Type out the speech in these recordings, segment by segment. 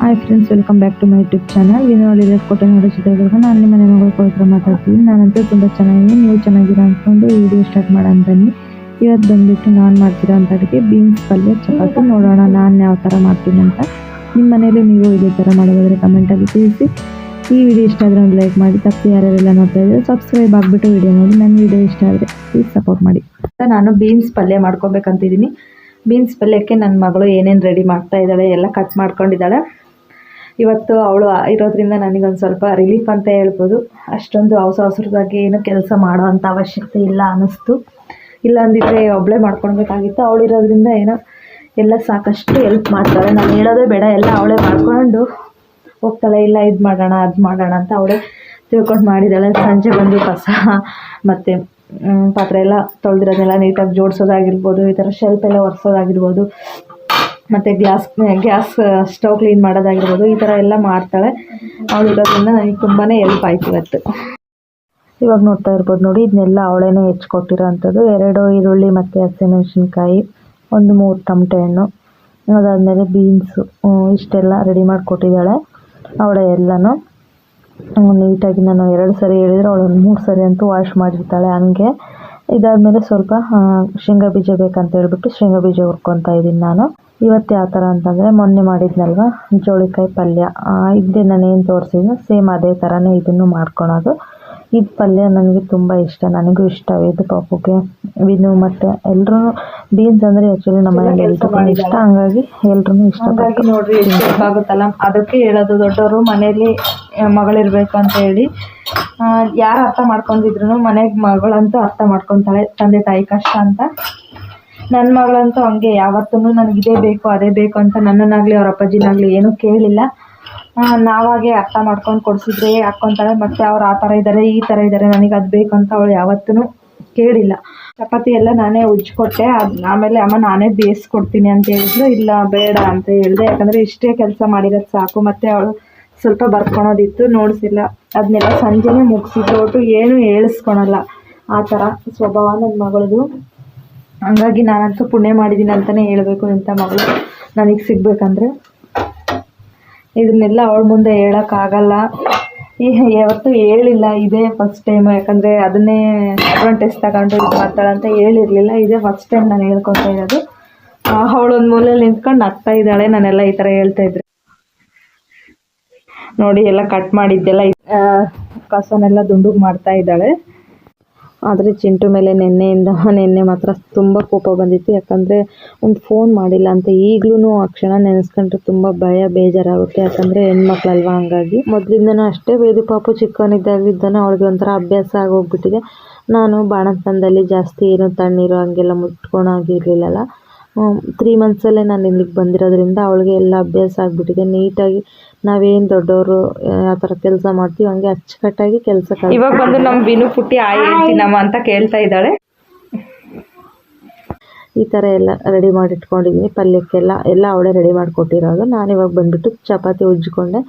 Hi friends welcome back to my YouTube channel ನೋಡಿ ಕೋಟೆ ನೋಡಿ ಚಿತ್ರದುರ್ಗ ನಾನು ನಿಮ್ಮ ಮನೆ ಮಗಳ ಪವಿತ್ರ ಮಾತಾಡ್ತೀನಿ. ನಾನಂತೂ ತುಂಬ ಚೆನ್ನಾಗಿದೆ ನೀವು ಚೆನ್ನಾಗಿರ ಅಂದ್ಕೊಂಡು ಈ ವಿಡಿಯೋ ಸ್ಟಾರ್ಟ್ ಮಾಡೋಣ ಬನ್ನಿ. ಇವತ್ತು ಬಂದುಬಿಟ್ಟು ನಾನು ಮಾಡ್ತಿರೋ ಅಂತ ಅಡುಗೆ ಬೀನ್ಸ್ ಪಲ್ಯ, ಚಪಾತಿ ನೋಡೋಣ ನಾನು ಯಾವ ಥರ ಮಾಡ್ತೀನಿ ಅಂತ. ನಿಮ್ಮ ಮನೇಲಿ ನೀವು ಇದೇ ಥರ ಮಾಡೋದಾದರೆ ಕಮೆಂಟಲ್ಲಿ ತಿಳಿಸಿ. ಈ ವಿಡಿಯೋ ಇಷ್ಟ ಆದರೆ ಒಂದು ಲೈಕ್ ಮಾಡಿ. ತಪ್ಪು ಯಾರ್ಯಾರೆಲ್ಲ ನೋಡ್ತಾ ಇದ್ದಾರೆ ಸಬ್ಸ್ಕ್ರೈಬ್ ಆಗಿಬಿಟ್ಟು ವಿಡಿಯೋ ನೋಡಿ. ನನ್ನ ವಿಡಿಯೋ ಇಷ್ಟ ಆದರೆ ಪ್ಲೀಸ್ ಸಪೋರ್ಟ್ ಮಾಡಿ. ನಾನು ಬೀನ್ಸ್ ಪಲ್ಯ ಮಾಡ್ಕೋಬೇಕಂತಿದ್ದೀನಿ. ಬೀನ್ಸ್ ಪಲ್ಯಕ್ಕೆ ನನ್ನ ಮಗಳು ಏನೇನು ರೆಡಿ ಮಾಡ್ತಾ ಇದ್ದಾಳೆ, ಎಲ್ಲ ಕಟ್ ಮಾಡ್ಕೊಂಡಿದ್ದಾಳೆ. ಇವತ್ತು ಅವಳು ಇರೋದ್ರಿಂದ ನನಗೊಂದು ಸ್ವಲ್ಪ ರಿಲೀಫ್ ಅಂತ ಹೇಳ್ಬೋದು. ಅಷ್ಟೊಂದು ಅವಸರ ಅವಸರದಾಗಿ ಏನು ಕೆಲಸ ಮಾಡೋ ಅಂಥ ಅವಶ್ಯಕತೆ ಇಲ್ಲ ಅನ್ನಿಸ್ತು. ಇಲ್ಲ ಅಂದಿದ್ರೆ ಒಬ್ಬಳೇ ಮಾಡ್ಕೊಳ್ಬೇಕಾಗಿತ್ತು. ಅವಳು ಇರೋದ್ರಿಂದ ಏನೋ ಎಲ್ಲ ಸಾಕಷ್ಟು ಹೆಲ್ಪ್ ಮಾಡ್ತಾಳೆ. ನಾನು ಹೇಳೋದೇ ಬೇಡ, ಎಲ್ಲ ಅವಳೇ ಮಾಡ್ಕೊಂಡು ಹೋಗ್ತಾಳೆ. ಇಲ್ಲ, ಇದು ಮಾಡೋಣ, ಅದು ಮಾಡೋಣ ಅಂತ ಅವಳೇ ತಿಳ್ಕೊಂಡು ಮಾಡಿದ್ದಾಳೆ. ಸಂಜೆ ಬಂದು ಕಸ ಮತ್ತು ಪಾತ್ರೆ ಎಲ್ಲ ತೊಳೆದಿರೋದೆಲ್ಲ ನೀಟಾಗಿ ಜೋಡಿಸೋದಾಗಿರ್ಬೋದು, ಈ ಥರ ಶೆಲ್ಪ್ ಎಲ್ಲ ಒರೆಸೋದಾಗಿರ್ಬೋದು. ಮತ್ತು ಗ್ಯಾಸ್ ಗ್ಯಾಸ್ ಸ್ಟವ್ ಕ್ಲೀನ್ ಮಾಡೋದಾಗಿರ್ಬೋದು, ಈ ಥರ ಎಲ್ಲ ಮಾಡ್ತಾಳೆ. ಅವಳು ಇರೋದ್ರಿಂದ ನನಗೆ ತುಂಬಾ ಹೆಲ್ಪ್ ಆಯ್ತು ಇವತ್ತು. ಇವಾಗ ನೋಡ್ತಾ ಇರ್ಬೋದು ನೋಡಿ, ಇದನ್ನೆಲ್ಲ ಅವಳೇನೆ ಹೆಚ್ಕೊಟ್ಟಿರೋ ಅಂಥದ್ದು ಎರಡು ಈರುಳ್ಳಿ ಮತ್ತು ಹಸಿಮೆಣ್ಸಿನ್ಕಾಯಿ, ಒಂದು ಮೂರು ತಮಟೆ ಹಣ್ಣು ಅದಾದಮೇಲೆ ಬೀನ್ಸು ಇಷ್ಟೆಲ್ಲ ರೆಡಿ ಮಾಡಿಕೊಟ್ಟಿದ್ದಾಳೆ ಅವಳೆ ಎಲ್ಲನೂ. ನೀಟಾಗಿ ನಾನು ಎರಡು ಸರಿ ಹೇಳಿದರೆ ಅವಳು ಒಂದು ಮೂರು ಸರಿ ಅಂತೂ ವಾಶ್ ಮಾಡಿರ್ತಾಳೆ ಹಂಗೆ. ಇದಾದಮೇಲೆ ಸ್ವಲ್ಪ ಶೇಂಗಾ ಬೀಜ ಬೇಕಂತ ಹೇಳ್ಬಿಟ್ಟು ಶೇಂಗಾ ಬೀಜ ಹುರ್ಕೊತಾ ಇದ್ದೀನಿ ನಾನು. ಇವತ್ತು ಯಾವ ಥರ ಅಂತಂದರೆ ಮೊನ್ನೆ ಮಾಡಿದ್ನಲ್ವ? ಜೋಳಿಕಾಯಿ ಪಲ್ಯ. ಇದ್ದೇ ನಾನು ಏನು ತೋರಿಸಿದ್ನೋ ಸೇಮ್ ಅದೇ ಥರನೇ ಇದನ್ನು ಮಾಡ್ಕೊಳೋದು. ಇದು ಪಲ್ಯ ನನಗೆ ತುಂಬ ಇಷ್ಟ. ನನಗೂ ಇಷ್ಟ ಇದು ಪಾಪುಗೆ. ವಿನು ಮತ್ತು ಎಲ್ಲರೂ ಬೀನ್ಸ್ ಅಂದರೆ ಆ್ಯಕ್ಚುಲಿ ನಮ್ಮ ಮನೆಯಲ್ಲಿ ಎಲ್ರಿಗೂ ಇಷ್ಟ ಹಂಗಾಗಿ ಎಲ್ರೂ ಇಷ್ಟ ನೋಡ್ರಿ ಎಷ್ಟು ಆಗುತ್ತಲ್ಲ ಅದಕ್ಕೆ ಹೇಳೋದು ದೊಡ್ಡವರು ಮನೇಲಿ ಮಗಳಿರ್ಬೇಕು ಅಂತ ಹೇಳಿ. ಯಾರು ಅರ್ಥ ಮಾಡ್ಕೊಂಡಿದ್ರು ಮನೆಗೆ ಮಗಳಂತೂ ಅರ್ಥ ಮಾಡ್ಕೊತಾಳೆ. ತಂದೆ ತಾಯಿ ಕಷ್ಟ ಅಂತ. ನನ್ನ ಮಗಳಂತೂ ಹಂಗೆ. ಯಾವತ್ತೂ ನನಗೆ ಇದೇ ಬೇಕು ಅದೇ ಬೇಕು ಅಂತ ನನ್ನನ್ನಾಗಲಿ ಅವ್ರ ಅಪ್ಪಾಜಿನಾಗ್ಲಿ ಏನೂ ಕೇಳಿಲ್ಲ. ನಾವಾಗೆ ಅರ್ಥ ಮಾಡ್ಕೊಂಡು ಕೊಡಿಸಿದ್ರೆ ಹಾಕ್ಕೊತಾಳೆ ಮತ್ತೆ ಅವ್ರು ಆ ಥರ ಇದ್ದಾರೆ ಈ ಥರ ಇದ್ದಾರೆ ನನಗೆ ಅದು ಬೇಕು ಅಂತ ಅವಳು ಯಾವತ್ತೂ ಕೇಳಿಲ್ಲ. ಚಪಾತಿ ಎಲ್ಲ ನಾನೇ ಉಜ್ಜಿಕೊಟ್ಟೆ ಅದು ಆಮೇಲೆ ಅಮ್ಮ ನಾನೇ ಬೇಯಿಸ್ಕೊಡ್ತೀನಿ ಅಂತ ಹೇಳಿದ್ರು ಇಲ್ಲ ಬೇಡ ಅಂತ ಹೇಳಿದೆ. ಯಾಕಂದರೆ ಇಷ್ಟೇ ಕೆಲಸ ಮಾಡಿರೋದು ಸಾಕು, ಮತ್ತು ಅವಳು ಸ್ವಲ್ಪ ಬರ್ಕೊಳೋದಿತ್ತು, ನೋಡಿಸಿಲ್ಲ. ಅದನ್ನೆಲ್ಲ ಸಂಜೆನೇ ಮುಗಿಸಿದ್ರು ಒಟ್ಟು ಏನು ಹೇಳಿಸ್ಕೊಳಲ್ಲ. ಆ ಥರ ಸ್ವಭಾವ ನನ್ನ ಮಗಳದು. ಹಂಗಾಗಿ ನಾನಂತೂ ಪುಣ್ಯ ಮಾಡಿದ್ದೀನಿ ಅಂತಲೇ ಹೇಳಬೇಕು ಇಂಥ ಮಗಳು. ನನಗೆ ಸಿಗಬೇಕಂದ್ರೆ. ಇದನ್ನೆಲ್ಲ ಅವಳ ಮುಂದೆ ಹೇಳೋಕ್ಕಾಗಲ್ಲ ಯಾವತ್ತೂ ಹೇಳಿಲ್ಲ ಇದೇ ಫಸ್ಟ್ ಟೈಮ್ ಯಾಕಂದರೆ ಅದನ್ನೇ ಅಡ್ವಾಂಟೇಜ್ ತಗೊಂಡು ಇದು ಮಾಡ್ತಾಳೆ ಅಂತ ಹೇಳಿರಲಿಲ್ಲ. ಇದೇ ಫಸ್ಟ್ ಟೈಮ್ ನಾನು ಹೇಳ್ಕೊತಾ ಇರೋದು. ಅವಳೊಂದು ಮೂಲೆಯಲ್ಲಿ ನಿಂತ್ಕೊಂಡು ನಗ್ತಾ ಇದ್ದಾಳೆ. ನಾನೆಲ್ಲ ಈ ಥರ ಹೇಳ್ತಾ ಇದ್ರೆ. ನೋಡಿ, ಎಲ್ಲ ಕಟ್ ಮಾಡಿದ್ದೆಲ್ಲ ಕಸನೆಲ್ಲ ದುಂಡುಗೆ ಮಾಡ್ತಾ ಇದ್ದಾಳೆ. ಆದರೆ ಚಿಂಟು ಮೇಲೆ ನಿನ್ನೆಯಿಂದ ನೆನ್ನೆ ಮಾತ್ರ ತುಂಬ ಕೋಪ ಬಂದಿತ್ತು. ಯಾಕಂದರೆ ಒಂದು ಫೋನ್ ಮಾಡಿಲ್ಲ ಅಂತ ಈಗಲೂ ಆ ಕ್ಷಣ ನೆನೆಸ್ಕೊಂಡ್ರೆ ತುಂಬ ಭಯ, ಬೇಜಾರಾಗುತ್ತೆ. ಯಾಕಂದರೆ ಹೆಣ್ಮಕ್ಳಲ್ವ ಹಂಗಾಗಿ. ಮೊದಲಿಂದನೂ ಅಷ್ಟೇ ಬೇದು ಪಾಪು ಚಿಕ್ಕವನಿದ್ದಾಗಿದ್ದಾನೆ ಅವಳಿಗೆ ಒಂಥರ ಅಭ್ಯಾಸ ಆಗೋಗ್ಬಿಟ್ಟಿದೆ. ನಾನು ಬಾಣಂತನದಲ್ಲಿ ಜಾಸ್ತಿ ಏನು ತಣ್ಣೀರು ಹಂಗೆಲ್ಲ ಮುಟ್ಕೊಳಾಗಿರ್ಲಿಲ್ಲಲ್ಲ ತ್ರೀ ಮಂತ್ಸಲ್ಲೇ ನಾನು ಇಲ್ಲಿಗೆ ಬಂದಿರೋದ್ರಿಂದ ಅವಳಿಗೆ ಎಲ್ಲ ಅಭ್ಯಾಸ ಆಗಿಬಿಟ್ಟಿದೆ. ನೀಟಾಗಿ ನಾವೇನು ದೊಡ್ಡವರು ಆ ಥರ ಕೆಲಸ ಮಾಡ್ತೀವಿ ಹಂಗೆ ಅಚ್ಚುಕಟ್ಟಾಗಿ ಕೆಲಸ ಇವಾಗ ಬಂದು ನಮ್ಮ ಬಿನು ಪುಟ್ಟಿ ಆಯಿ ಹೇಳ್ತೀನಮ್ಮ ಅಂತ ಕೇಳ್ತಾ ಇದ್ದಾಳೆ. ಈ ಥರ ಎಲ್ಲ ರೆಡಿ ಮಾಡಿ ಇಟ್ಕೊಂಡಿದ್ದೀನಿ ಪಲ್ಯಕ್ಕೆಲ್ಲ ಎಲ್ಲ ಅವಳೇ ರೆಡಿ ಮಾಡಿಕೊಟ್ಟಿರೋದು. ನಾನು ಇವಾಗ ಬಂದುಬಿಟ್ಟು ಚಪಾತಿ ಉಜ್ಜಿಕೊಂಡೆ.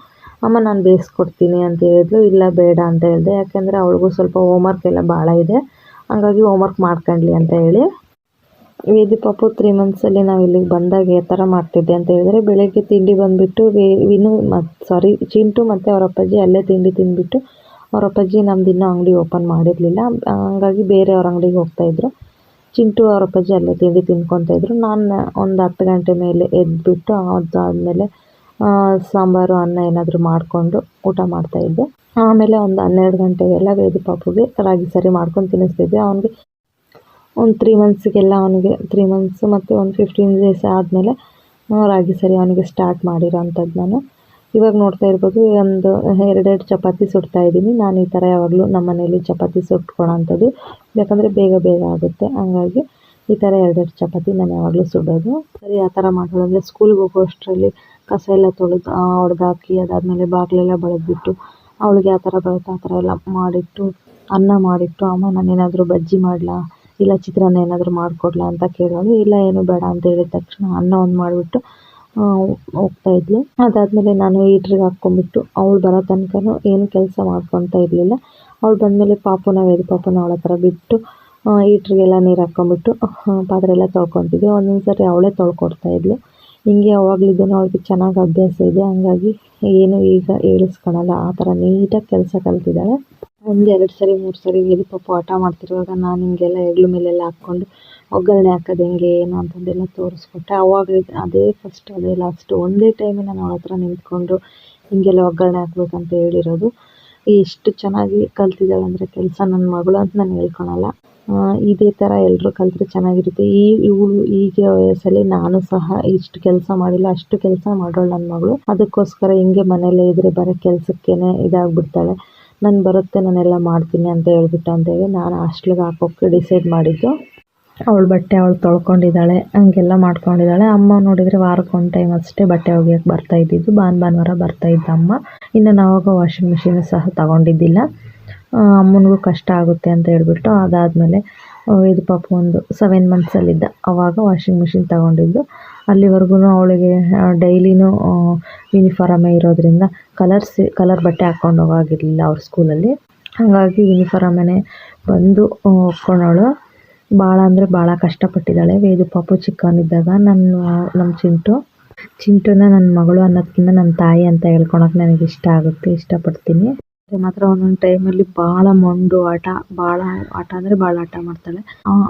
ಅಮ್ಮ ನಾನು ಬೇಯಿಸ್ಕೊಡ್ತೀನಿ ಅಂತ ಹೇಳಿದ್ಲು. ಇಲ್ಲ ಬೇಡ ಅಂತ ಹೇಳಿದೆ. ಯಾಕೆಂದರೆ ಅವಳಿಗೂ ಸ್ವಲ್ಪ ಹೋಮ್ವರ್ಕ್ ಎಲ್ಲ ಭಾಳ ಇದೆ. ಹಂಗಾಗಿ ಹೋಮ್ವರ್ಕ್ ಮಾಡ್ಕೊಳ್ಳಿ ಅಂತ ಹೇಳಿ. ವೇದಿ ಪಾಪು ತ್ರೀ ಮಂತ್ಸಲ್ಲಿ ನಾವು ಇಲ್ಲಿಗೆ ಬಂದಾಗ ಯಾವ ಥರ ಮಾಡ್ತಿದ್ದೆ ಅಂತ ಹೇಳಿದ್ರೆ ಬೆಳಗ್ಗೆ ತಿಂಡಿ ಬಂದುಬಿಟ್ಟು ವೇ, ವಿನು ಮತ್ತು ಸಾರಿ ಚಿಂಟು ಮತ್ತು ಅವರ ಅಪ್ಪಾಜಿ ಅಲ್ಲೇ ತಿಂಡಿ ತಿಂದುಬಿಟ್ಟು ಅವ್ರ ಅಪ್ಪಾಜಿ ನಮ್ದು ಇನ್ನೂ ಅಂಗಡಿ ಓಪನ್ ಮಾಡಿರಲಿಲ್ಲ. ಹಂಗಾಗಿ ಬೇರೆಯವ್ರ ಅಂಗಡಿಗೆ ಹೋಗ್ತಾಯಿದ್ರು ಚಿಂಟು ಅವ್ರ ಅಪ್ಪಾಜಿ ಅಲ್ಲೇ ತಿಂಡಿ ತಿನ್ಕೊತಾಯಿದ್ರು ನಾನು ಒಂದು ಹತ್ತು ಗಂಟೆ ಮೇಲೆ ಎದ್ದುಬಿಟ್ಟು ಅದಾದಮೇಲೆ ಸಾಂಬಾರು, ಅನ್ನ ಏನಾದರೂ ಮಾಡಿಕೊಂಡು ಊಟ ಮಾಡ್ತಾಯಿದ್ದೆ ಆಮೇಲೆ ಒಂದು ಹನ್ನೆರಡು ಗಂಟೆಗೆಲ್ಲ ವೇದಿ ಪಾಪುಗೆ ರಾಗಿ ಸರಿ ಮಾಡ್ಕೊಂಡು ತಿನ್ನಿಸ್ತಿದ್ದೆ. ಅವನಿಗೆ ಒಂದು ತ್ರೀ ಮಂತ್ಸಿಗೆಲ್ಲ ಅವನಿಗೆ ತ್ರೀ ಮಂತ್ಸ್ ಮತ್ತು ಒಂದು ಫಿಫ್ಟೀನ್ ಡೇಸ್ ಆದಮೇಲೆ ರಾಗಿ ಸರಿ ಅವನಿಗೆ ಸ್ಟಾರ್ಟ್ ಮಾಡಿರೋ ಅಂಥದ್ದು ನಾನು. ಇವಾಗ ನೋಡ್ತಾ ಇರ್ಬೋದು, ಒಂದು ಎರಡೆರಡು ಚಪಾತಿ ಸುಡ್ತಾ ಇದ್ದೀನಿ. ನಾನು ಈ ಥರ ಯಾವಾಗಲೂ ನಮ್ಮ ಮನೇಲಿ ಚಪಾತಿ ಸುಟ್ಕೊಳೋಂಥದ್ದು ಯಾಕಂದರೆ ಬೇಗ ಬೇಗ ಆಗುತ್ತೆ. ಹಂಗಾಗಿ ಈ ಥರ ಎರಡೆರಡು ಚಪಾತಿ ನಾನು ಯಾವಾಗಲೂ ಸುಡೋದು. ಸರಿ, ಆ ಥರ ಮಾಡೋದಂದರೆ ಸ್ಕೂಲ್ಗೆ ಹೋಗೋ ಅಷ್ಟರಲ್ಲಿ ಕಸ ಎಲ್ಲ ತೊಳೆದು ಹೊಡೆದಾಕಿ ಅದಾದಮೇಲೆ ಬಾಗಿಲೆಲ್ಲ ಬಳೆದ್ಬಿಟ್ಟು ಅವಳಿಗೆ ಆ ಥರ ಬರುತ್ತೆ, ಆ ಥರ ಎಲ್ಲ ಮಾಡಿಟ್ಟು, ಅನ್ನ ಮಾಡಿಟ್ಟು, ಅಮ್ಮ ನಾನೇನಾದರೂ ಬಜ್ಜಿ ಮಾಡಲಾ? ಇಲ್ಲ ಚಿತ್ರಾನ್ನ ಏನಾದರೂ ಮಾಡಿಕೊಡ್ಲಾ ಅಂತ ಕೇಳೋಳು ಇಲ್ಲ, ಏನು ಬೇಡ ಅಂತ ಹೇಳಿದ ತಕ್ಷಣ ಅನ್ನ ಒಂದು ಮಾಡಿಬಿಟ್ಟು ಹೋಗ್ತಾ ಇದ್ಲು. ಅದಾದಮೇಲೆ ನಾನು ಹೀಟ್ರಿಗೆ ಹಾಕ್ಕೊಂಡ್ಬಿಟ್ಟು ಅವಳು ಬರೋ ತನಕನೂ ಏನು ಕೆಲಸ ಮಾಡ್ಕೊತಾ ಇರಲಿಲ್ಲ. ಅವಳು ಬಂದಮೇಲೆ ಪಾಪುನ ವೇದ ಪಾಪನ ಅವಳ ಹತ್ರ ಬಿಟ್ಟು ಹೀಟ್ರಿಗೆಲ್ಲ ನೀರು ಹಾಕ್ಕೊಂಬಿಟ್ಟು ಪಾತ್ರೆ ಎಲ್ಲ ತೊಳ್ಕೊತಿದ್ವಿ ಒಂದೊಂದು ಸರಿ ಅವಳೇ ತೊಳ್ಕೊಡ್ತಾಯಿದ್ಲು ಹಿಂಗೆ ಅವಾಗ್ಲಿಂದನೂ ಅವ್ಳಿಗೆ ಚೆನ್ನಾಗಿ ಅಭ್ಯಾಸ ಇದೆ. ಹಂಗಾಗಿ ಏನು ಈಗ ಹೇಳಿಸ್ಕೊಳಲ್ಲ. ಆ ಥರ ನೀಟಾಗಿ ಕೆಲಸ ಕಲ್ತಿದ್ದಾಳೆ. ಒಂದು ಎರಡು ಸರಿ, ಮೂರು ಸರಿ ಹೇಳಿ ಪಾಪು ಹಠ ಮಾಡ್ತಿರುವಾಗ ನಾನು ಹಿಂಗೆಲ್ಲ ಹೆಗ್ಲ ಮೇಲೆಲ್ಲ ಹಾಕ್ಕೊಂಡು ಒಗ್ಗರಣೆ ಹಾಕೋದು ಹೆಂಗೆ, ಏನು ಅಂತಂದೆಲ್ಲ ತೋರಿಸ್ಕೊಟ್ಟೆ. ಅವಾಗ ಅದೇ ಫಸ್ಟ್ ಅದೇ ಲಾಸ್ಟ್ ಒಂದೇ ಟೈಮೇ ನಾನು ಅವಳ ಹತ್ರ ನಿಂತ್ಕೊಂಡು ಹಿಂಗೆಲ್ಲ ಒಗ್ಗರಣೆ ಹಾಕ್ಬೇಕಂತ ಹೇಳಿರೋದು. ಎಷ್ಟು ಚೆನ್ನಾಗಿ ಕಲ್ತಿದ್ದಾಳೆ ಅಂದರೆ ಕೆಲಸ ನನ್ನ ಮಗಳು ಅಂತ ನಾನು ಹೇಳ್ಕೊಳಲ್ಲ. ಇದೇ ಥರ ಎಲ್ಲರೂ ಕಲ್ತ್ರೆ ಚೆನ್ನಾಗಿರುತ್ತೆ. ಈ ಇವಳು ಈಗ ವಯಸ್ಸಲ್ಲಿ ನಾನು ಸಹ ಇಷ್ಟು ಕೆಲಸ ಮಾಡಿಲ್ಲ, ಅಷ್ಟು ಕೆಲಸ ಮಾಡೋಳು ನನ್ನ ಮಗಳು. ಅದಕ್ಕೋಸ್ಕರ ಹಿಂಗೆ ಮನೇಲೇ ಇದ್ದರೆ ಬರೋ ಕೆಲಸಕ್ಕೇನೆ ಇದಾಗ್ಬಿಡ್ತಾಳೆ. ನಾನು ಬರುತ್ತೆ, ನಾನೆಲ್ಲ ಮಾಡ್ತೀನಿ ಅಂತ ಹೇಳ್ಬಿಟ್ಟು ಅಂತೇಳಿ ನಾನು ಹಾಸ್ಟ್ಲಿಗೆ ಹಾಕೋಕ್ಕೆ ಡಿಸೈಡ್ ಮಾಡಿದ್ದು. ಅವಳ ಬಟ್ಟೆ ಅವಳು ತೊಳ್ಕೊಂಡಿದ್ದಾಳೆ, ಹಂಗೆಲ್ಲ ಮಾಡ್ಕೊಂಡಿದ್ದಾಳೆ. ಅಮ್ಮ ನೋಡಿದರೆ ವಾರಕ್ಕೆ ಒಂದು ಟೈಮ್ ಅಷ್ಟೇ ಬಟ್ಟೆ ಒಗೆಯೋಕ್ಕೆ ಬರ್ತಾ ಇದ್ದಿದ್ದು. ಭಾನ್ ಭಾನುವಾರ ಬರ್ತಾ ಇದ್ದ ಅಮ್ಮ. ಇನ್ನು ನಾವಾಗ ವಾಷಿಂಗ್ ಮಿಷಿನ್ ಸಹ ತಗೊಂಡಿದ್ದಿಲ್ಲ. ಅಮ್ಮನಿಗೂ ಕಷ್ಟ ಆಗುತ್ತೆ ಅಂತ ಹೇಳ್ಬಿಟ್ಟು ಅದಾದಮೇಲೆ ಇದು ಪಾಪ ಒಂದು ಸೆವೆನ್ ಮಂತ್ಸಲ್ಲಿದ್ದ ಆವಾಗ ವಾಷಿಂಗ್ ಮಿಷಿನ್ ತಗೊಂಡಿದ್ದು. ಅಲ್ಲಿವರೆಗೂ ಅವಳಿಗೆ ಡೈಲಿನೂ ಯೂನಿಫಾರಮೇ ಇರೋದರಿಂದ ಕಲರ್ಸ್ ಕಲರ್ ಬಟ್ಟೆ ಹಾಕ್ಕೊಂಡು ಹೋಗಾಗಿರಲಿಲ್ಲ ಅವ್ರ ಸ್ಕೂಲಲ್ಲಿ ಹಾಗಾಗಿ ಯೂನಿಫಾರಮೇ ಬಂದು ಒಪ್ಕೊಂಡವಳು. ಭಾಳ ಅಂದರೆ ಭಾಳ ಕಷ್ಟಪಟ್ಟಿದ್ದಾಳೆ. ವೇದು ಪಾಪು ಚಿಕ್ಕವನಿದ್ದಾಗ ನನ್ನ, ನಮ್ಮ ಚಿಂಟು. ಚಿಂಟುನ ನನ್ನ ಮಗಳು ಅನ್ನೋದಕ್ಕಿಂತ ನನ್ನ ತಾಯಿ ಅಂತ ಹೇಳ್ಕೊಳಕ್ಕೆ ನನಗೆ ಇಷ್ಟ ಆಗುತ್ತೆ. ಇಷ್ಟಪಡ್ತೀನಿ. ಮಾತ್ರ ಒಂದೊಂದು ಟೈಮಲ್ಲಿ ಬಹಳ ಮೊಂಡು ಆಟ ಬಹಳ ಆಟ ಅಂದ್ರೆ ಬಹಳ ಆಟ ಮಾಡ್ತಾಳೆ.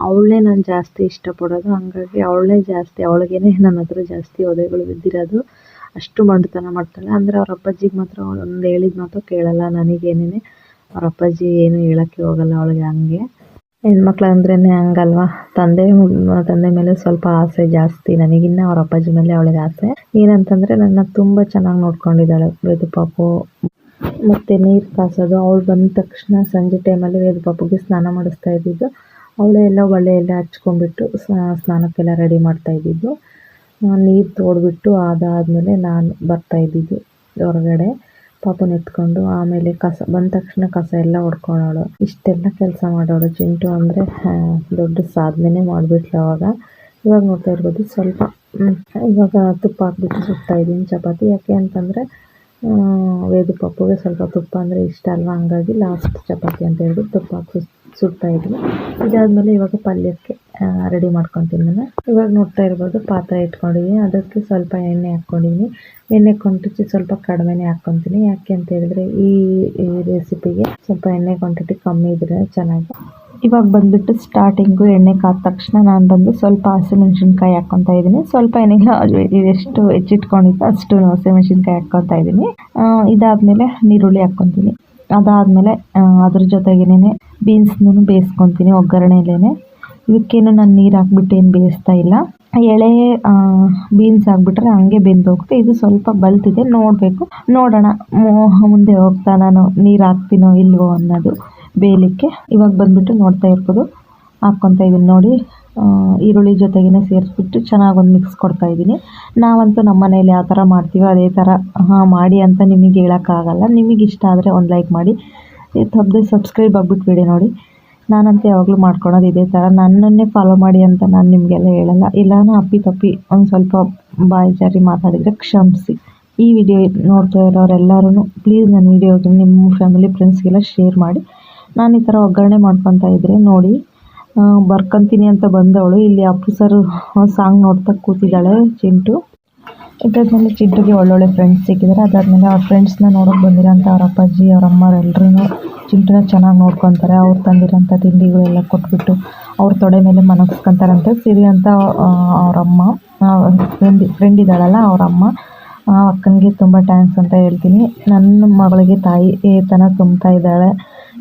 ಅವಳನ್ನೇ ನಾನು ಜಾಸ್ತಿ ಇಷ್ಟಪಡೋದು. ಹಂಗಾಗಿ ಅವಳೇ ಜಾಸ್ತಿ, ಅವಳಿಗೇನೆ ನನ್ನ ಹತ್ರ ಜಾಸ್ತಿ ಒದೆಗಳು ಬಿದ್ದಿರೋದು. ಅಷ್ಟು ಮಂಡತನ ಮಾಡ್ತಾಳೆ. ಅಂದ್ರೆ ಅವ್ರ ಅಪ್ಪಾಜಿಗೆ ಮಾತ್ರ ಒಂದು ಹೇಳಿದ ಮಾತು ಕೇಳಲ್ಲ ನನಗೇನೇನೆ ಅವ್ರ ಅಪ್ಪಾಜಿ ಏನು ಹೇಳಕ್ಕೆ ಹೋಗಲ್ಲ ಅವಳಿಗೆ ಹಂಗೆ. ಹೆಣ್ಮಕ್ಳು ಅಂದ್ರೇ ಹಂಗಲ್ವಾ? ತಂದೆ ತಂದೆ ಮೇಲೆ ಸ್ವಲ್ಪ ಆಸೆ ಜಾಸ್ತಿ. ನನಗಿನ್ನ ಅವ್ರ ಅಪ್ಪಾಜಿ ಮೇಲೆ ಅವಳಿಗೆ ಆಸೆ. ಏನಂತಂದ್ರೆ ನನ್ನ ತುಂಬಾ ಚೆನ್ನಾಗಿ ನೋಡ್ಕೊಂಡಿದ್ದಾಳೆ. ಪಾಪು. ಮತ್ತು ನೀರು ಕಾಸೋದು. ಅವಳು ಬಂದ ತಕ್ಷಣ ಸಂಜೆ ಟೈಮಲ್ಲಿ ವೇದ ಪಾಪುಗೆ ಸ್ನಾನ ಮಾಡಿಸ್ತಾ ಇದ್ದಿದ್ದು. ಅವಳೇ ಎಲ್ಲ ಒಳ್ಳೆ ಎಲ್ಲ ಹಚ್ಕೊಂಡ್ಬಿಟ್ಟು ಸ್ನಾನಕ್ಕೆಲ್ಲ ರೆಡಿ ಮಾಡ್ತಾ ಇದ್ದಿದ್ದು. ನೀರು ತೋಡ್ಬಿಟ್ಟು ಅದಾದಮೇಲೆ ನಾನು ಬರ್ತಾ ಇದ್ದಿದ್ದು ಹೊರಗಡೆ. ಪಾಪನ ಎತ್ಕೊಂಡು ಆಮೇಲೆ ಕಸ, ಬಂದ ತಕ್ಷಣ ಕಸ ಎಲ್ಲ ಹೊಡ್ಕೊಳ್ಳೋಳು ಇಷ್ಟೆಲ್ಲ ಕೆಲಸ ಮಾಡೋಳು ಚಿಂಟು ಅಂದರೆ ದೊಡ್ಡ ಸಾಧನೆ ಮಾಡಿಬಿಟ್ಲು ಅವಾಗ. ಇವಾಗ ನೋಡ್ತಾ ಇರ್ಬೋದು ಸ್ವಲ್ಪ ಇವಾಗ ತುಪ್ಪ ಹಾಕ್ಬಿಟ್ಟು ಸುತ್ತಾ ಇದ್ದೀನಿ ಚಪಾತಿ. ಯಾಕೆ ಅಂತಂದರೆ ವೇದು ಪಪ್ಪುಗೆ ಸ್ವಲ್ಪ ತುಪ್ಪ ಅಂದರೆ ಇಷ್ಟ ಅಲ್ವಾ? ಹಂಗಾಗಿ ಲಾಸ್ಟ್ ಚಪಾತಿ ಅಂತ ಹೇಳ್ಬಿಟ್ಟು ತುಪ್ಪ ಹಾಕಿ ಸುಡ್ತಾ ಇದ್ದೀನಿ ಇದಾದಮೇಲೆ ಇವಾಗ ಪಲ್ಯಕ್ಕೆ ರೆಡಿ ಮಾಡ್ಕೊತೀನಿ ನಾನು. ಇವಾಗ ನೋಡ್ತಾ ಇರ್ಬೋದು, ಪಾತ್ರೆ ಇಟ್ಕೊಂಡಿದ್ದೀನಿ ಅದಕ್ಕೆ ಸ್ವಲ್ಪ ಎಣ್ಣೆ ಹಾಕ್ಕೊಂಡಿದ್ದೀನಿ ಎಣ್ಣೆ ಕ್ವಾಂಟಿಟಿ ಸ್ವಲ್ಪ ಕಡಿಮೆನೇ ಹಾಕ್ಕೊತೀನಿ. ಯಾಕೆ ಅಂತ ಹೇಳಿದ್ರೆ ಈ ರೆಸಿಪಿಗೆ ಸ್ವಲ್ಪ ಎಣ್ಣೆ ಕ್ವಾಂಟಿಟಿ ಕಮ್ಮಿ ಇದ್ರೆ ಚೆನ್ನಾಗಿ ಇವಾಗ ಬಂದುಬಿಟ್ಟು ಸ್ಟಾರ್ಟಿಂಗು ಎಣ್ಣೆ ಕಾದ ತಕ್ಷಣ ನಾನು ಬಂದು ಸ್ವಲ್ಪ ಹಸಿಮೆಣ್ಸಿನ್ಕಾಯಿ ಹಾಕ್ಕೊತಾ ಇದ್ದೀನಿ. ಸ್ವಲ್ಪ ಏನಿಲ್ಲ ಎಷ್ಟು ಹೆಚ್ಚಿಟ್ಕೊಂಡಿದ್ದು ಅಷ್ಟು ಹಸಿಮೆಣ್ಸಿನ್ಕಾಯಿ ಹಾಕ್ಕೊತಾ ಇದ್ದೀನಿ. ಇದಾದಮೇಲೆ ನೀರುಳ್ಳಿ ಹಾಕ್ಕೊತೀನಿ. ಅದಾದಮೇಲೆ ಅದ್ರ ಜೊತೆಗೇನೆ ಬೀನ್ಸ್ನೂ ಬೇಯಿಸ್ಕೊತೀನಿ ಒಗ್ಗರಣೆಲೇ ಇದಕ್ಕೇನು ನಾನು ನೀರು ಹಾಕ್ಬಿಟ್ಟು ಏನು ಬೇಯಿಸ್ತಾ ಇಲ್ಲ. ಎಳೆ ಬೀನ್ಸ್ ಹಾಕ್ಬಿಟ್ರೆ ಹಂಗೆ ಬೆಂದೋಗುತ್ತೆ. ಇದು ಸ್ವಲ್ಪ ಬಲ್ತಿದೆ, ನೋಡಬೇಕು. ನೋಡೋಣ ಮುಂದೆ ಹೋಗ್ತಾ ನಾನು ನೀರು ಹಾಕ್ತೀನೋ ಇಲ್ವೋ ಅನ್ನೋದು. ಬೇಯಲಿಕ್ಕೆ ಇವಾಗ ಬಂದುಬಿಟ್ಟು ನೋಡ್ತಾ ಇರ್ಬೋದು. ಹಾಕ್ಕೊತಾ ಇದ್ದೀನಿ ನೋಡಿ. ಈರುಳ್ಳಿ ಜೊತೆಗೇ ಸೇರಿಸ್ಬಿಟ್ಟು ಚೆನ್ನಾಗಿ ಒಂದು ಮಿಕ್ಸ್ ಕೊಡ್ತಾ ಇದ್ದೀನಿ ನಾವಂತೂ ನಮ್ಮ ಮನೇಲಿ ಯಾವ ಥರ ಮಾಡ್ತೀವೋ ಅದೇ ಥರ, ಹಾಂ, ಮಾಡಿ ಅಂತ ನಿಮಗೆ ಹೇಳೋಕ್ಕಾಗಲ್ಲ. ನಿಮಗೆ ಇಷ್ಟ ಆದರೆ ಒಂದು ಲೈಕ್ ಮಾಡಿ. ತಪ್ಪದೆ ಸಬ್ಸ್ಕ್ರೈಬ್ ಆಗಿಬಿಟ್ಬಿಡಿ ನೋಡಿ. ನಾನಂತೂ ಯಾವಾಗಲೂ ಮಾಡ್ಕೊಳೋದು ಇದೇ ಥರ. ನನ್ನನ್ನೇ ಫಾಲೋ ಮಾಡಿ ಅಂತ ನಾನು ನಿಮಗೆಲ್ಲ ಹೇಳಲ್ಲ. ಇಲ್ಲಾನು ಅಪ್ಪಿ ತಪ್ಪಿ ಒಂದು ಸ್ವಲ್ಪ ಬಾಯಿ ಜಾರಿ ಮಾತಾಡಿದರೆ ಕ್ಷಮಿಸಿ. ಈ ವಿಡಿಯೋ ನೋಡ್ತಾ ಇರೋರೆಲ್ಲರೂ ಪ್ಲೀಸ್ ನನ್ನ ವಿಡಿಯೋಗೆ ನಿಮ್ಮ ಫ್ಯಾಮಿಲಿ ಫ್ರೆಂಡ್ಸ್ಗೆಲ್ಲ ಶೇರ್ ಮಾಡಿ. ನಾನು ಈ ಥರ ಒಗ್ಗರಣೆ ಮಾಡ್ಕೊತಾ ಇದ್ದರೆ ನೋಡಿ ಬರ್ಕೊತೀನಿ ಅಂತ ಬಂದವಳು. ಇಲ್ಲಿ ಅಪ್ಪು ಸರ್ ಸಾಂಗ್ ನೋಡ್ತಾ ಕೂತಿದ್ದಾಳೆ, ಚಿಂಟು. ಇದಾದ್ಮೇಲೆ ಚಿಂಟುಗೆ ಒಳ್ಳೊಳ್ಳೆ ಫ್ರೆಂಡ್ಸ್ ಸಿಕ್ಕಿದ್ದಾರೆ ಅದಾದಮೇಲೆ ಅವ್ರ ಫ್ರೆಂಡ್ಸ್ನ ನೋಡೋಕೆ ಬಂದಿರೋಂಥ ಅವ್ರ ಅಪ್ಪಾಜಿ, ಅವ್ರ ಅಮ್ಮರೆಲ್ಲರೂ ಚಿಂಟುನ ಚೆನ್ನಾಗಿ ನೋಡ್ಕೊತಾರೆ. ಅವ್ರು ತಂದಿರೋಂಥ ತಿಂಡಿಗಳೆಲ್ಲ ಕೊಟ್ಬಿಟ್ಟು ಅವ್ರ ತೊಡೆ ಮೇಲೆ ಮನಗಿಸ್ಕೊಂತಾರಂತೆ. ಸಿರಿ ಅಂತ ಅವರಮ್ಮ ಫ್ರೆಂಡ್ ಫ್ರೆಂಡ್ ಇದ್ದಾಳಲ್ಲ ಅವರಮ್ಮ ಅಕ್ಕನಿಗೆ ತುಂಬ ಟ್ಯಾಂಕ್ಸ್ ಅಂತ ಹೇಳ್ತೀನಿ. ನನ್ನ ಮಗಳಿಗೆ ತಾಯಿ ತನ ತುಂಬ್ತಾ ಇದ್ದಾಳೆ.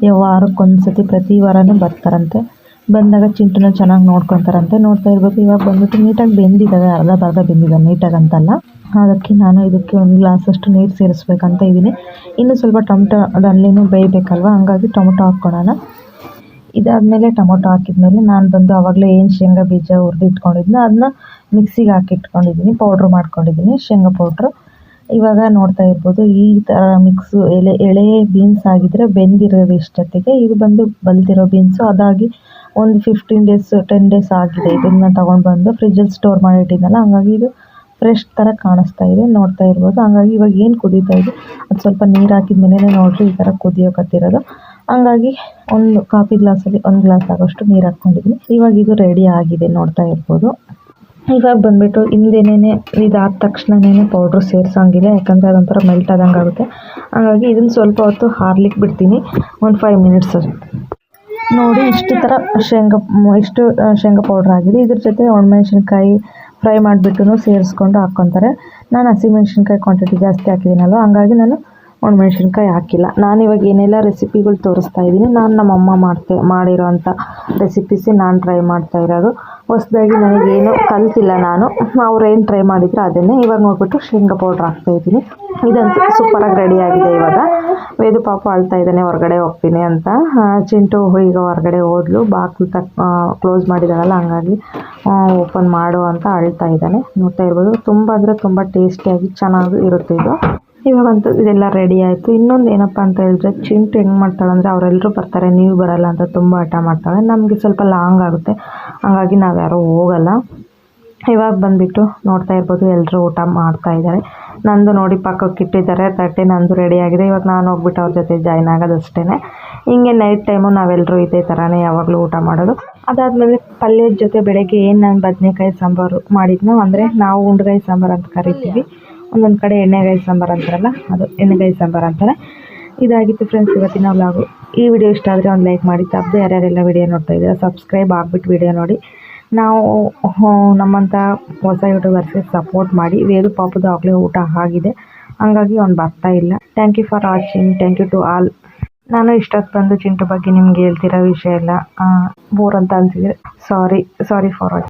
ವಾರಕ್ಕೊಂದು ಸತಿ ಪ್ರತಿ ವಾರನೂ ಬರ್ತಾರಂತೆ. ಬಂದಾಗ ಚಿಂಟುನ ಚೆನ್ನಾಗಿ ನೋಡ್ಕೊತಾರಂತೆ. ನೋಡ್ತಾ ಇರ್ಬೇಕು. ಇವಾಗ ಬಂದ್ಬಿಟ್ಟು ನೀಟಾಗಿ ಬೆಂದಿದ್ದಾವೆ. ಅರ್ಧ ಬರ್ಧ ಬೆಂದಿದ್ದಾವೆ. ನೀಟಾಗಿ ಅಂತಲ್ಲ ಅದಕ್ಕೆ ನಾನು ಇದಕ್ಕೆ ಒಂದು ಗ್ಲಾಸಷ್ಟು ನೀರು ಸೇರಿಸ್ಬೇಕಂತ ಇದ್ದೀನಿ. ಇನ್ನು ಸ್ವಲ್ಪ ಟೊಮೊಟೊ ಅದಲ್ಲಿನೂ ಬೇಯಬೇಕಲ್ವ? ಹಂಗಾಗಿ ಟೊಮೊಟೊ ಹಾಕ್ಕೊಳ್ಳೋಣ. ಇದಾದಮೇಲೆ ಟೊಮೊಟೊ ಹಾಕಿದ್ಮೇಲೆ ನಾನು ಬಂದು ಆವಾಗಲೇ ಏನು ಶೇಂಗಾ ಬೀಜ ಹುರಿದಿಟ್ಕೊಂಡಿದ್ನೋ, ಅದನ್ನ ಮಿಕ್ಸಿಗೆ ಹಾಕಿ ಇಟ್ಕೊಂಡಿದ್ದೀನಿ ಪೌಡ್ರ್ ಮಾಡ್ಕೊಂಡಿದ್ದೀನಿ. ಶೇಂಗಾ ಪೌಡ್ರು. ಇವಾಗ ನೋಡ್ತಾ ಇರ್ಬೋದು, ಈ ತರ ಮಿಕ್ಸ್ ಎಲೆ, ಎಳೆ ಬೀನ್ಸ್ ಆಗಿದ್ರೆ ಬೆಂದಿರೋದು ಇಷ್ಟೊತ್ತಿಗೆ. ಇದು ಬಂದು ಬಲ್ದಿರೋ ಬೀನ್ಸು ಅದಾಗಿ ಒಂದು ಫಿಫ್ಟೀನ್ ಡೇಸ್ ಟೆನ್ ಡೇಸ್ ಆಗಿದೆ ಇದನ್ನು ತಗೊಂಡ್ ಬಂದು ಫ್ರಿಜ್ಜಲ್ಲಿ ಸ್ಟೋರ್ ಮಾಡಿ ಇಟ್ಟಿದ್ನಲ್ಲ, ಹಂಗಾಗಿ ಇದು ಫ್ರೆಶ್ ತರ ಕಾಣಿಸ್ತಾ ಇದೆ, ನೋಡ್ತಾ ಇರ್ಬೋದು. ಹಂಗಾಗಿ ಇವಾಗ ಏನು ಕುದೀತಾ ಇದೆ, ಅದು ಸ್ವಲ್ಪ ನೀರ್ ಹಾಕಿದ ಮೇಲೆ ನೋಡ್ರಿ, ಈ ತರ ಕುದಿಯೋಕತ್ತಿರೋದು. ಹಂಗಾಗಿ ಒಂದು ಕಾಫಿ ಗ್ಲಾಸ್ ಅಲ್ಲಿ ಒಂದು ಗ್ಲಾಸ್ ಆಗೋಷ್ಟು ನೀರ್ ಹಾಕೊಂಡಿದ್ವಿ ಇವಾಗ ಇದು ರೆಡಿ ಆಗಿದೆ, ನೋಡ್ತಾ ಇರ್ಬೋದು. ಇವಾಗ ಬಂದುಬಿಟ್ಟು ಇಲ್ಲದೇನೆ ಇದಾದ ತಕ್ಷಣನೇ ಪೌಡ್ರು ಸೇರ್ಸೋಂಗಿಲ್ಲ ಯಾಕಂದರೆ ಅದೊಂಥರ ಮೆಲ್ಟ್ ಆದಂಗೆ ಆಗುತ್ತೆ. ಹಾಗಾಗಿ ಇದನ್ನು ಸ್ವಲ್ಪ ಹೊತ್ತು ಹಾರ್ಲಿಕ್ಕೆ ಬಿಡ್ತೀನಿ. ಒಂದು ಫೈವ್ ಮಿನಿಟ್ಸ್ ನೋಡಿ, ಇಷ್ಟು ಥರ ಶೇಂಗಾ, ಇಷ್ಟು ಶೇಂಗಾ ಪೌಡ್ರ್ ಆಗಿದೆ. ಇದ್ರ ಜೊತೆ ಒಣಮೆಣ್ಸಿನ್ಕಾಯಿ ಫ್ರೈ ಮಾಡಿಬಿಟ್ಟು ಸೇರಿಸ್ಕೊಂಡು ಹಾಕ್ಕೊತಾರೆ. ನಾನು ಹಸಿಮೆಣ್ಸಿನ್ಕಾಯಿ ಕ್ವಾಂಟಿಟಿ ಜಾಸ್ತಿ ಹಾಕಿದ್ದೀನಲ್ವ, ಹಂಗಾಗಿ ನಾನು ಒಣಮೆಣ್ಸಿನ್ಕಾಯಿ ಹಾಕಿಲ್ಲ. ನಾನು ಇವಾಗ ಏನೆಲ್ಲ ರೆಸಿಪಿಗಳು ತೋರಿಸ್ತಾ ಇದ್ದೀನಿ ನಾನು ನಮ್ಮಮ್ಮ ಮಾಡ್ತೆ, ಮಾಡಿರೋಂಥ ರೆಸಿಪೀಸೇ ನಾನು ಟ್ರೈ ಮಾಡ್ತಾ ಇರೋದು. ಹೊಸ್ದಾಗಿ ನನಗೇನು ಕಲ್ತಿಲ್ಲ ನಾನು. ಅವ್ರೇನು ಟ್ರೈ ಮಾಡಿದ್ರು ಅದನ್ನೇ ಇವಾಗ ನೋಡ್ಬಿಟ್ಟು ಶೇಂಗಾ ಪೌಡ್ರ್ ಹಾಕ್ತಾ ಇದ್ದೀನಿ ಇದಂತೂ ಸೂಪರಾಗಿ ರೆಡಿ ಆಗಿದೆ ಇವಾಗ. ವೇದು ಪಾಪ ಅಳ್ತಾ ಇದ್ದಾನೆ, ಹೊರಗಡೆ ಹೋಗ್ತೀನಿ ಅಂತ. ಚಿಂಟು ಈಗ ಹೊರಗಡೆ ಹೋದ್ಲು ಬಾಕ್ಲು ತಕ್ ಕ್ಲೋಸ್ ಮಾಡಿದಾರಲ್ಲ ಹಂಗಾಗಿ ಓಪನ್ ಮಾಡು ಅಂತ ಅಳ್ತಾ ಇದ್ದಾನೆ. ನೋಡ್ತಾ ಇರ್ಬೋದು, ತುಂಬ ಅಂದರೆ ತುಂಬ ಟೇಸ್ಟಿಯಾಗಿ ಚೆನ್ನಾಗಿ ಇರುತ್ತೆ ಇದು. ಇವಾಗಂತೂ ಇದೆಲ್ಲ ರೆಡಿ ಆಯಿತು. ಇನ್ನೊಂದು ಏನಪ್ಪ ಅಂತ ಹೇಳಿದ್ರೆ, ಚಿಂಟು ಹೆಂಗೆ ಮಾಡ್ತಾಳೆ ಅಂದರೆ ಅವರೆಲ್ಲರೂ ಬರ್ತಾರೆ, ನೀವು ಬರಲ್ಲ ಅಂತ ತುಂಬ ಹಠ ಮಾಡ್ತಾಳೆ. ನಮಗೆ ಸ್ವಲ್ಪ ಲಾಂಗ್ ಆಗುತ್ತೆ. ಹಾಗಾಗಿ ನಾವು ಯಾರೂ ಹೋಗಲ್ಲ. ಇವಾಗ ಬಂದುಬಿಟ್ಟು ನೋಡ್ತಾ ಇರ್ಬೋದು ಎಲ್ಲರೂ ಊಟ ಮಾಡ್ತಾ ಇದ್ದಾರೆ. ನಂದು ನೋಡಿ ಪಕ್ಕಕ್ಕೆ ಇಟ್ಟಿದ್ದಾರೆ ತಟ್ಟೆ ನಂದು ರೆಡಿ ಆಗಿದೆ. ಇವಾಗ ನಾನು ಹೋಗ್ಬಿಟ್ಟು ಅವ್ರ ಜೊತೆ ಜಾಯ್ನ್ ಆಗೋದಷ್ಟೇ ಹಿಂಗೆ ನೈಟ್ ಟೈಮು ನಾವೆಲ್ಲರೂ ಇದೇ ಥರನೇ ಯಾವಾಗಲೂ ಊಟ ಮಾಡೋದು. ಅದಾದಮೇಲೆ ಪಲ್ಯದ ಜೊತೆ ಬೆಳಗ್ಗೆ ಏನು ನಾನು ಬದನೆಕಾಯಿ ಸಾಂಬಾರು ಮಾಡಿದ್ನೋ ಅಂದರೆ ನಾವು ಉಂಡ್ಗಾಯಿ ಸಾಂಬಾರು ಅಂತ ಕರಿತೀವಿ. ಒಂದೊಂದು ಕಡೆ ಎಣ್ಣೆಗಾಯಿ ಸಾಂಬಾರು ಅಂತಾರಲ್ಲ, ಅದು ಎಣ್ಣೆಗಾಯಿ ಸಾಂಬಾರು ಅಂತಾರೆ. ಇದಾಗಿತ್ತು ಫ್ರೆಂಡ್ಸ್ ಇವತ್ತಿನ ವ್ಲಾಗು ಈ ವಿಡಿಯೋ ಇಷ್ಟ ಆದರೆ ಒಂದು ಲೈಕ್ ಮಾಡಿ ತಪ್ಪದೆ ಯಾರ್ಯಾರೆಲ್ಲ ವಿಡಿಯೋ ನೋಡ್ತಾ ಇದ್ದೀರಾ ಸಬ್ಸ್ಕ್ರೈಬ್ ಆಗಿಬಿಟ್ಟು ವಿಡಿಯೋ ನೋಡಿ. ನಾವು ನಮ್ಮಂಥ ಹೊಸ ಯೂಟ್ಯೂಬರ್ಸ್ಗೆ ಸಪೋರ್ಟ್ ಮಾಡಿ, ವೇದು ಪಾಪದ ಆಗಲೇ ಊಟ ಆಗಿದೆ. ಹಂಗಾಗಿ ಅವ್ನು ಬರ್ತಾ ಇಲ್ಲ. Thank you for watching thank you to all ನಾನು ಇಷ್ಟೊತ್ತು ಬಂದು ಚಿಂಟು ಬಗ್ಗೆ ನಿಮ್ಗೆ ಹೇಳ್ತಿರೋ ವಿಷಯ ಎಲ್ಲ ಬೋರ್ ಅಂತ ಅನಿಸಿದ್ರೆ ಸಾರಿ ಸಾರಿ ಫಾರ್ ವಾಚಿಂಗ್